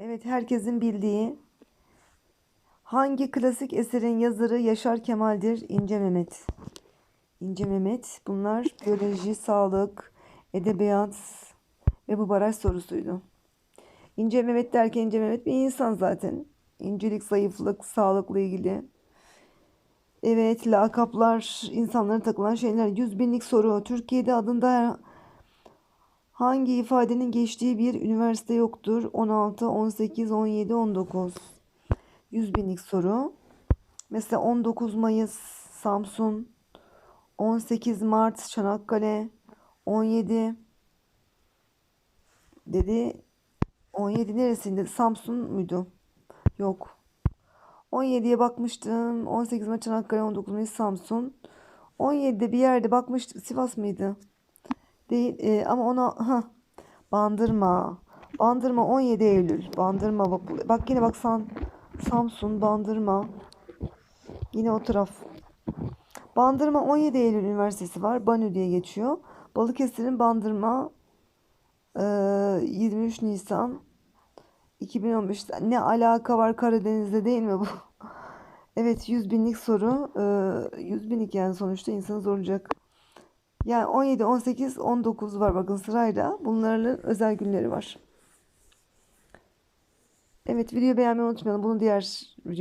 Evet, herkesin bildiği hangi klasik eserin yazarı Yaşar Kemal'dir? İnce Mehmet. İnce Mehmet. Bunlar biyoloji, sağlık, edebiyat ve bu baraj sorusuydu. İnce Mehmet derken İnce Mehmet bir insan zaten. İncelik, zayıflık, sağlıkla ilgili. Evet, lakaplar, insanlara takılan şeyler. Yüz binlik soru. Türkiye'de adında hangi ifadenin geçtiği bir üniversite yoktur? 16, 18, 17, 19. 100 binlik soru. Mesela 19 Mayıs Samsun, 18 Mart Çanakkale, 17 dedi. 17 neresinde? Samsun muydu? Yok. 17'ye bakmıştım. 18 Mart Çanakkale, 19 Mayıs Samsun. 17'de bir yerde bakmıştım. Sivas mıydı? Değil e, ama ona ha Bandırma. Bandırma 17 Eylül. Bandırma bak, bak yine bak San, Samsun Bandırma. Yine o taraf. Bandırma 17 Eylül Üniversitesi var. Banü diye geçiyor. Balıkesir'in Bandırma e, 23 Nisan 2015. Ne alaka var Karadeniz'de değil mi bu? Evet 100 binlik soru. E, 100 binlik yani sonuçta insanı zorlayacak. Yani 17, 18, 19 var bakın sırayla. Bunların özel günleri var. Evet videoyu beğenmeyi unutmayalım. Bunu diğer video